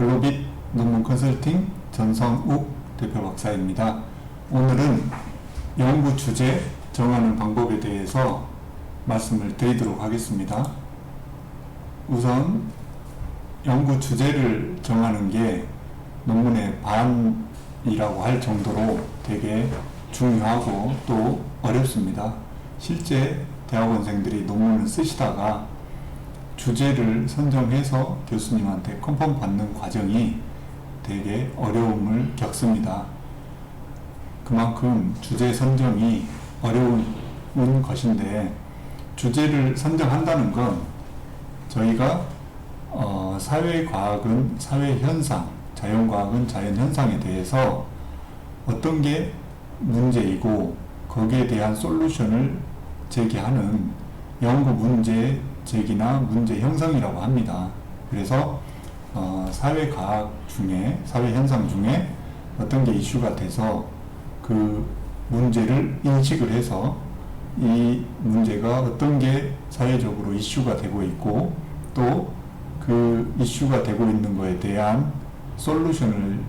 글로빗 논문 컨설팅 전성욱 대표 박사입니다. 오늘은 연구 주제 정하는 방법에 대해서 말씀을 드리도록 하겠습니다. 우선 연구 주제를 정하는 게 논문의 반이라고 할 정도로 되게 중요하고 또 어렵습니다. 실제 대학원생들이 논문을 쓰시다가 주제를 선정해서 교수님한테 컨펌 받는 과정이 되게 어려움을 겪습니다. 그만큼 주제 선정이 어려운 것인데 주제를 선정한다는 건 저희가 어, 사회과학은 사회현상, 자연과학은 자연현상에 대해서 어떤 게 문제이고 거기에 대한 솔루션을 제기하는 연구 문제 제기나 문제 형성이라고 합니다. 그래서 어, 사회과학 중에 사회현상 중에 어떤 게 이슈가 돼서 그 문제를 인식을 해서 이 문제가 어떤 게 사회적으로 이슈가 되고 있고 또 그 이슈가 되고 있는 거에 대한 솔루션을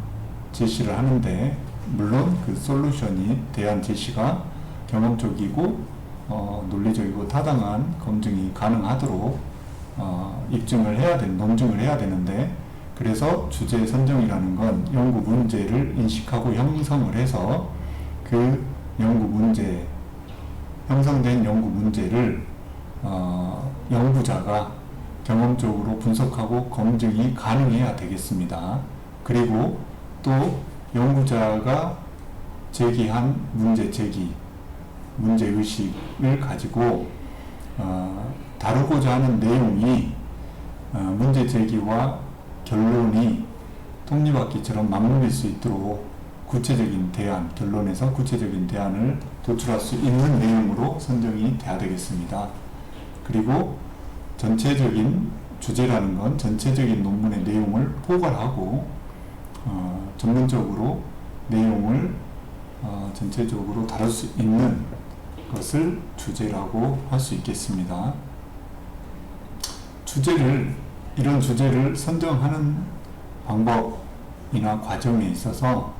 제시를 하는데 물론 그 솔루션이 대한 제시가 경험적이고 어, 논리적이고 타당한 검증이 가능하도록 어, 입증을 해야 되는 논증을 해야 되는데 그래서 주제 선정이라는 건 연구 문제를 인식하고 형성을 해서 그 연구 문제 형성된 연구 문제를 어, 연구자가 경험적으로 분석하고 검증이 가능해야 되겠습니다. 그리고 또 연구자가 제기한 문제 제기, 문제 의식을 가지고 어, 다루고자 하는 내용이 어, 문제 제기와 결론이 톱니바퀴처럼 맞물릴 수 있도록 구체적인 대안, 결론에서 구체적인 대안을 도출할 수 있는 내용으로 선정이 돼야 되겠습니다. 그리고 전체적인 주제라는 건 전체적인 논문의 내용을 포괄하고 어, 전문적으로 내용을 어, 전체적으로 다룰 수 있는 것을 주제라고 할 수 있겠습니다. 주제를 이런 주제를 선정하는 방법이나 과정에 있어서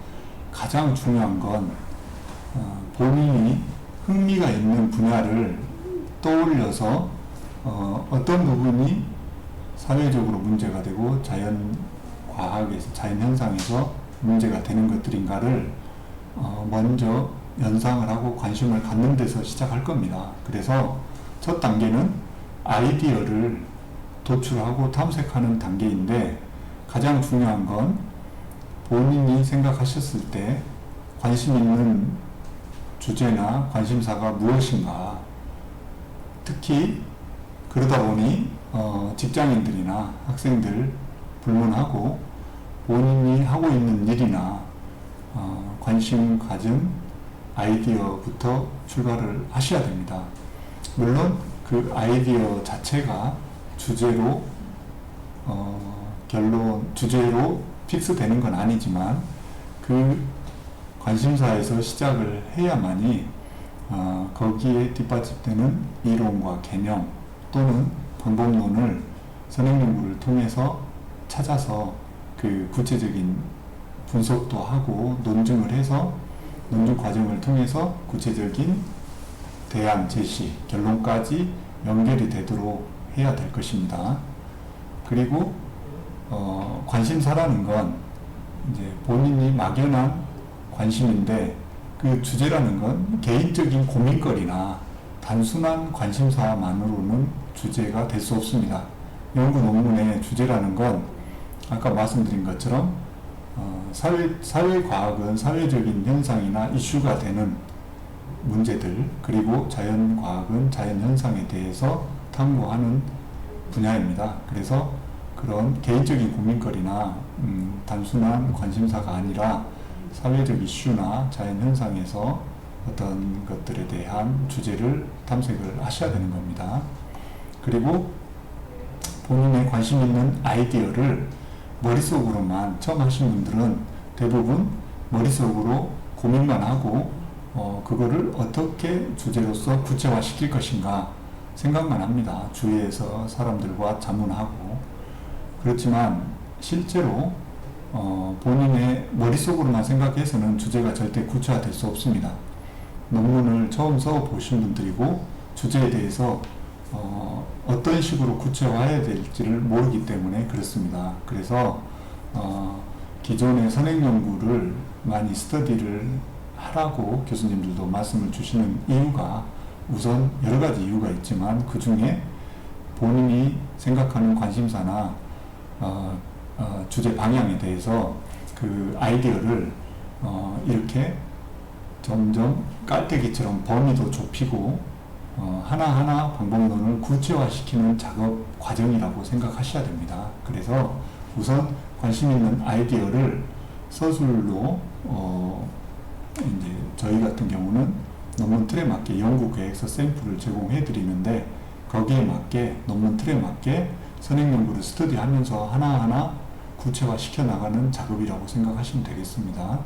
가장 중요한 건 어, 본인이 흥미가 있는 분야를 떠올려서 어, 어떤 부분이 사회적으로 문제가 되고 자연 과학에서 자연 현상에서 문제가 되는 것들인가를 어, 먼저 연상을 하고 관심을 갖는 데서 시작할 겁니다. 그래서 첫 단계는 아이디어를 도출하고 탐색하는 단계인데 가장 중요한 건 본인이 생각하셨을 때 관심 있는 주제나 관심사가 무엇인가 특히 그러다 보니 어, 직장인들이나 학생들 불문하고 본인이 하고 있는 일이나 어, 관심 가진 아이디어부터 출발을 하셔야 됩니다. 물론 그 아이디어 자체가 주제로 어, 결론 주제로 픽스되는 건 아니지만 그 관심사에서 시작을 해야만이 어, 거기에 뒷받침되는 이론과 개념 또는 방법론을 선행 연구를 통해서 찾아서 그 구체적인 분석도 하고 논증을 해서 논증 과정을 통해서 구체적인 대안 제시, 결론까지 연결이 되도록 해야 될 것입니다. 그리고 어, 관심사라는 건 이제 본인이 막연한 관심인데 그 주제라는 건 개인적인 고민거리나 단순한 관심사만으로는 주제가 될 수 없습니다. 연구 논문의 주제라는 건 아까 말씀드린 것처럼 어, 사회, 사회과학은 사회적인 현상이나 이슈가 되는 문제들, 그리고 자연과학은 자연현상에 대해서 탐구하는 분야입니다. 그래서 그런 개인적인 고민거리나 음, 단순한 관심사가 아니라 사회적 이슈나 자연현상에서 어떤 것들에 대한 주제를 탐색을 하셔야 되는 겁니다. 그리고 본인의 관심 있는 아이디어를 머릿속으로만 처음 하신 분들은 대부분 머릿속으로 고민만 하고 어, 그거를 어떻게 주제로서 구체화 시킬 것인가 생각만 합니다. 주위에서 사람들과 자문하고. 그렇지만 실제로 어, 본인의 머릿속으로만 생각해서는 주제가 절대 구체화될 수 없습니다. 논문을 처음 써보신 분들이고 주제에 대해서 어, 어떤 식으로 구체화해야 될지를 모르기 때문에 그렇습니다. 그래서 어, 기존의 선행 연구를 많이 스터디를 하라고 교수님들도 말씀을 주시는 이유가 우선 여러 가지 이유가 있지만 그 중에 본인이 생각하는 관심사나 어, 어, 주제 방향에 대해서 그 아이디어를 어, 이렇게 점점 깔때기처럼 범위도 좁히고 어, 하나하나 방법론을 구체화시키는 작업 과정이라고 생각하셔야 됩니다. 그래서 우선 관심 있는 아이디어를 서술로 어, 이제 저희 같은 경우는 논문 틀에 맞게 연구 계획서 샘플을 제공해 드리는데 거기에 맞게 논문 틀에 맞게 선행 연구를 스터디하면서 하나하나 구체화 시켜 나가는 작업이라고 생각하시면 되겠습니다.